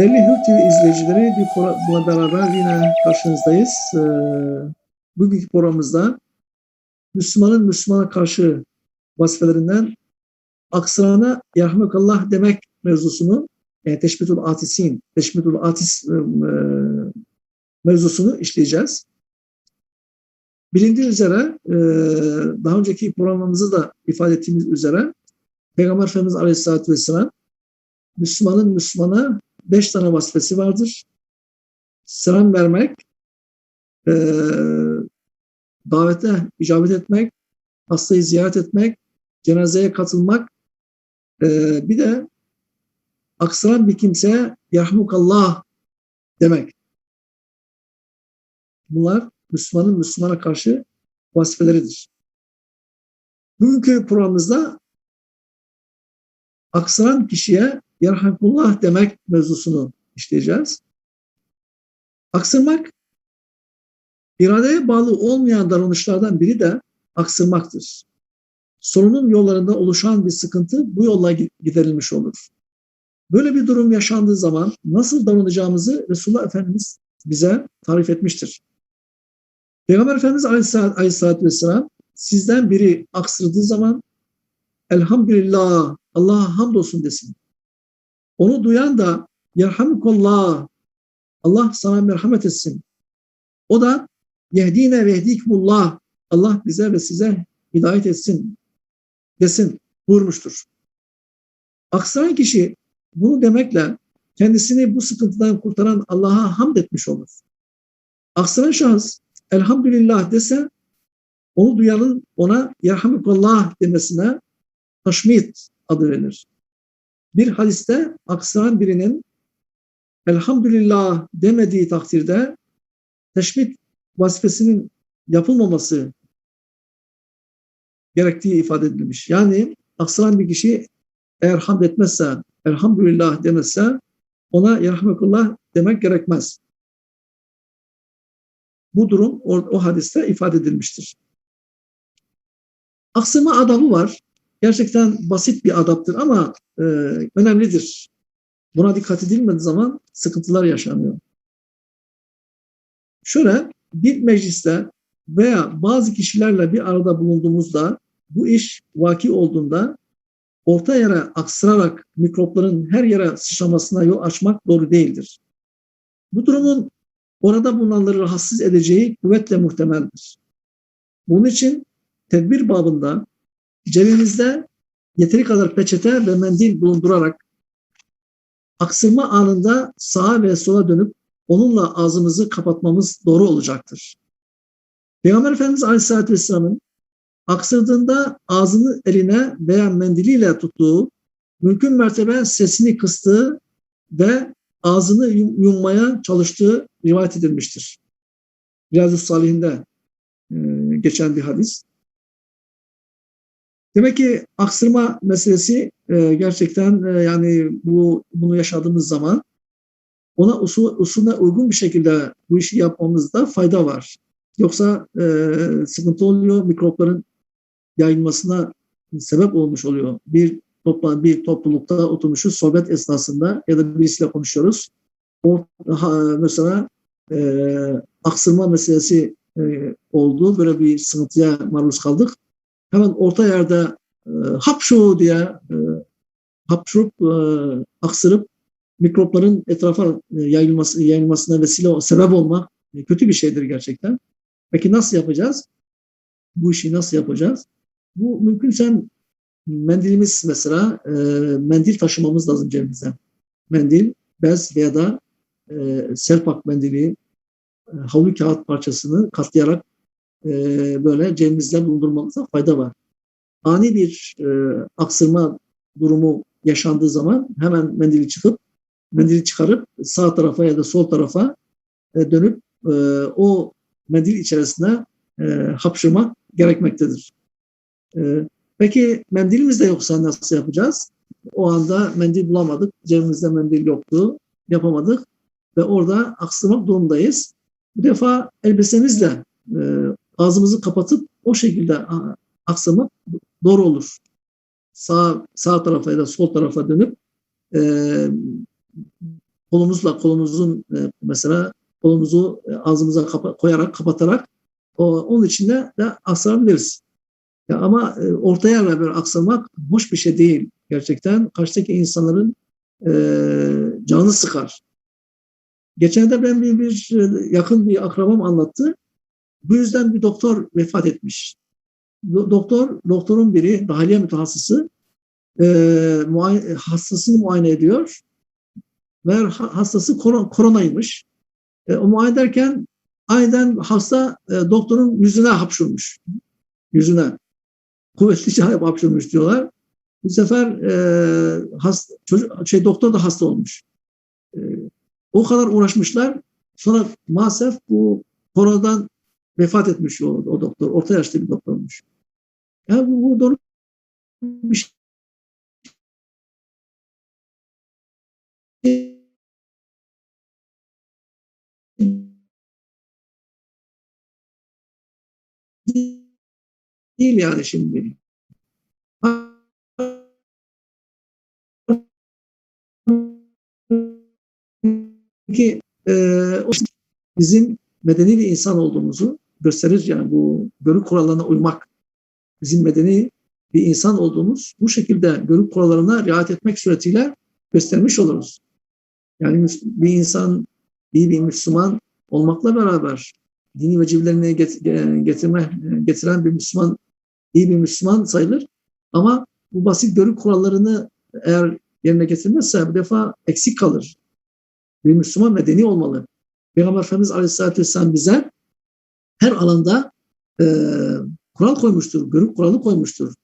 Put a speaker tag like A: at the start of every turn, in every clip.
A: Değerli Hür TV izleyicileri bir programla beraber yine karşınızdayız. Ee, bugünkü programımızda Müslümanın Müslümana karşı vazifelerinden aksırana yarhamekallah demek mevzusunu yani teşbitul atisin, teşbitul atis e, mevzusunu işleyeceğiz. Bilindiği üzere e, daha önceki programımızı da ifade ettiğimiz üzere Peygamber Efendimiz Aleyhisselatü Vesselam Müslümanın Müslümana beş tane vazifesi vardır. Selam vermek, e, davete icabet etmek, hastayı ziyaret etmek, cenazeye katılmak, e, bir de aksaran bir kimseye yarhamukallah demek. Bunlar Müslümanın Müslümana karşı vazifeleridir. Bugünkü programımızda aksaran kişiye yarhakullah demek mevzusunu işleyeceğiz. Aksırmak, iradeye bağlı olmayan davranışlardan biri de aksırmaktır. Sorunun yollarında oluşan bir sıkıntı bu yolla giderilmiş olur. Böyle bir durum yaşandığı zaman nasıl davranacağımızı Resulullah Efendimiz bize tarif etmiştir. Peygamber Efendimiz Aleyhisselatü Vesselam sizden biri aksırdığı zaman elhamdülillah Allah'a hamdolsun desin. Onu duyan da yerhamukallah Allah sana merhamet etsin. O da yehdine ve Allah bize ve size hidayet etsin desin buyurmuştur. Aksaran kişi bunu demekle kendisini bu sıkıntıdan kurtaran Allah'a hamd etmiş olur. Aksaran şahıs elhamdülillah dese onu duyanın ona yerhamukallah demesine taşmit adı verilir. Bir hadiste aksaran birinin elhamdülillah demediği takdirde teşmit vazifesinin yapılmaması gerektiği ifade edilmiş. Yani aksaran bir kişi eğer hamd etmezse, elhamdülillah demezse ona yerhamekullah demek gerekmez. Bu durum o, o hadiste ifade edilmiştir. Aksırma adabı var gerçekten basit bir adaptır ama e, önemlidir. Buna dikkat edilmediği zaman sıkıntılar yaşanıyor. Şöyle bir mecliste veya bazı kişilerle bir arada bulunduğumuzda bu iş vaki olduğunda orta yere aksırarak mikropların her yere sıçramasına yol açmak doğru değildir. Bu durumun orada bulunanları rahatsız edeceği kuvvetle muhtemeldir. Bunun için tedbir babında cebimizde yeteri kadar peçete ve mendil bulundurarak aksırma anında sağa ve sola dönüp onunla ağzımızı kapatmamız doğru olacaktır. Peygamber Efendimiz Aleyhisselatü Vesselam'ın aksırdığında ağzını eline veya mendiliyle tuttuğu, mümkün mertebe sesini kıstığı ve ağzını yummaya çalıştığı rivayet edilmiştir. Riyazu Salihinde geçen bir hadis. Demek ki aksırma meselesi e, gerçekten e, yani bu bunu yaşadığımız zaman ona usul, usulüne uygun bir şekilde bu işi yapmamızda fayda var. Yoksa e, sıkıntı oluyor, mikropların yayılmasına sebep olmuş oluyor. Bir toplan bir toplulukta oturmuşuz sohbet esnasında ya da birisiyle konuşuyoruz. O mesela e, aksırma meselesi e, oldu. Böyle bir sıkıntıya maruz kaldık hemen orta yerde e, hapşu diye e, hapşurup e, aksırıp mikropların etrafa e, yayılması, yayılmasına vesile sebep olmak e, kötü bir şeydir gerçekten. Peki nasıl yapacağız? Bu işi nasıl yapacağız? Bu mümkünse mendilimiz mesela e, mendil taşımamız lazım cebimize. Mendil, bez veya da e, selpak mendili, e, havlu kağıt parçasını katlayarak e, böyle cebimizde bulundurmamıza fayda var. Ani bir e, aksırma durumu yaşandığı zaman hemen mendili çıkıp mendili çıkarıp sağ tarafa ya da sol tarafa e, dönüp e, o mendil içerisine e, hapşırmak gerekmektedir. E, peki mendilimiz de yoksa nasıl yapacağız? O anda mendil bulamadık, cebimizde mendil yoktu, yapamadık ve orada aksırmak durumdayız. Bu defa elbisemizle e, ağzımızı kapatıp o şekilde aksamak doğru olur. Sağ, sağ tarafa ya da sol tarafa dönüp e, kolumuzla kolumuzun e, mesela kolumuzu e, ağzımıza kapa- koyarak kapatarak o, onun içinde de aksarabiliriz. Ya ama e, ortaya böyle aksamak hoş bir şey değil gerçekten. Karşıdaki insanların e, canı sıkar. Geçen de ben bir, bir e, yakın bir akrabam anlattı. Bu yüzden bir doktor vefat etmiş. Do- Doktor, doktorun biri, dahiliye mütehassısı e, muay- hastasını muayene ediyor. Ha- hastası koron- koronaymış. E, o muayene ederken aynen hasta e, doktorun yüzüne hapşurmuş. Yüzüne. Kuvvetlice hapşurmuş diyorlar. Bu sefer e, hasta, çocuk, şey, doktor da hasta olmuş. E, o kadar uğraşmışlar. Sonra maalesef bu koronadan vefat etmiş o, o doktor. Orta yaşlı bir doktormuş. Ya bu, bu doğru bir şey değil yani şimdi. Ki e, bizim medeni bir insan olduğumuzu gösterir yani bu görü kurallarına uymak bizim medeni bir insan olduğumuz bu şekilde görü kurallarına riayet etmek suretiyle göstermiş oluruz. Yani bir insan iyi bir Müslüman olmakla beraber dini vecibelerini getirme, getiren bir Müslüman iyi bir Müslüman sayılır. Ama bu basit görü kurallarını eğer yerine getirmezse bir defa eksik kalır. Bir Müslüman medeni olmalı. Peygamber Efendimiz Aleyhisselatü Vesselam bize her alanda e, kural koymuştur, görüp kuralı koymuştur.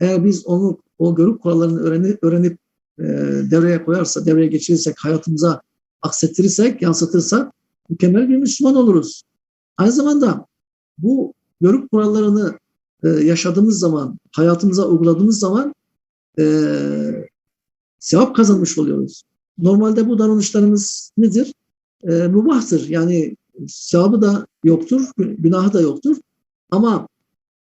A: Eğer biz onu o görüp kurallarını öğrenip, öğrenip e, devreye koyarsa, devreye geçirirsek, hayatımıza aksettirirsek, yansıtırsak mükemmel bir Müslüman oluruz. Aynı zamanda bu görüp kurallarını e, yaşadığımız zaman, hayatımıza uyguladığımız zaman e, sevap kazanmış oluyoruz. Normalde bu davranışlarımız nedir? E, mubahtır. Yani sevabı da yoktur, günahı da yoktur. Ama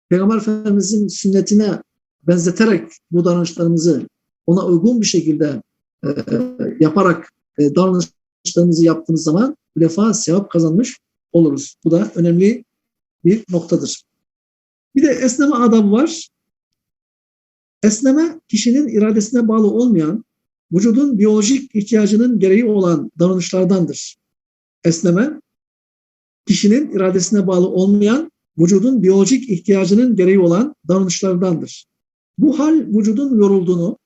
A: Peygamber Efendimiz'in sünnetine benzeterek bu davranışlarımızı ona uygun bir şekilde e, yaparak e, davranışlarımızı yaptığımız zaman bir defa sevap kazanmış oluruz. Bu da önemli bir noktadır. Bir de esneme adabı var. Esneme kişinin iradesine bağlı olmayan, vücudun biyolojik ihtiyacının gereği olan davranışlardandır. Esneme kişinin iradesine bağlı olmayan, vücudun biyolojik ihtiyacının gereği olan davranışlardandır. Bu hal vücudun yorulduğunu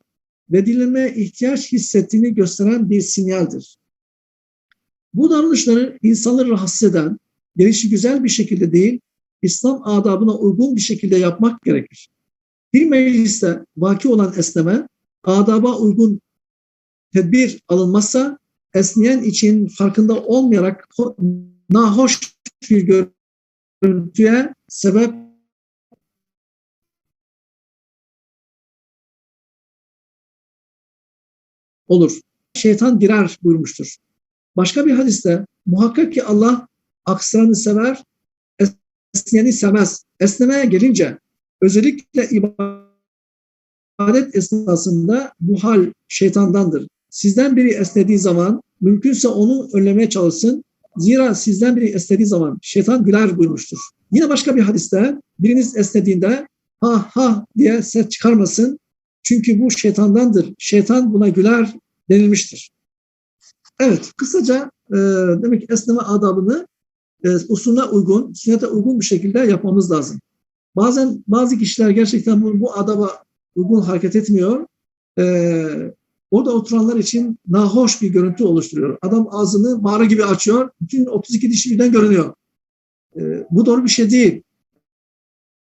A: ve dinlenmeye ihtiyaç hissettiğini gösteren bir sinyaldir. Bu davranışları insanları rahatsız eden, gelişi güzel bir şekilde değil, İslam adabına uygun bir şekilde yapmak gerekir. Bir mecliste vaki olan esneme, adaba uygun tedbir alınmazsa esneyen için farkında olmayarak nahoş bir görüntüye sebep olur. Şeytan girer buyurmuştur. Başka bir hadiste muhakkak ki Allah aksıranı sever, esneyeni sevmez. Esnemeye gelince özellikle ibadet esnasında bu hal şeytandandır. Sizden biri esnediği zaman mümkünse onu önlemeye çalışsın. Zira sizden biri esnediği zaman şeytan güler buyurmuştur. Yine başka bir hadiste biriniz esnediğinde ha ha diye ses çıkarmasın. Çünkü bu şeytandandır. Şeytan buna güler denilmiştir. Evet, kısaca e, demek ki esneme adabını e, usulüne uygun, sünnete uygun bir şekilde yapmamız lazım. Bazen bazı kişiler gerçekten bu, bu adaba uygun hareket etmiyor. E, orada oturanlar için nahoş bir görüntü oluşturuyor. Adam ağzını mağara gibi açıyor, bütün 32 dişi birden görünüyor. E, bu doğru bir şey değil.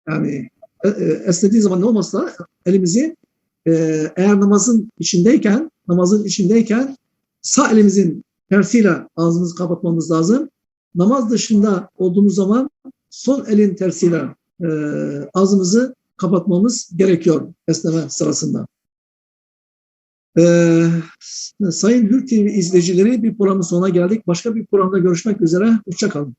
A: Yani e, e, esnediği zaman ne olmazsa elimizi e, eğer namazın içindeyken, namazın içindeyken sağ elimizin tersiyle ağzımızı kapatmamız lazım. Namaz dışında olduğumuz zaman sol elin tersiyle e, ağzımızı kapatmamız gerekiyor esneme sırasında. Ee, Sayın Hür TV izleyicileri bir programın sonuna geldik. Başka bir programda görüşmek üzere. Hoşçakalın.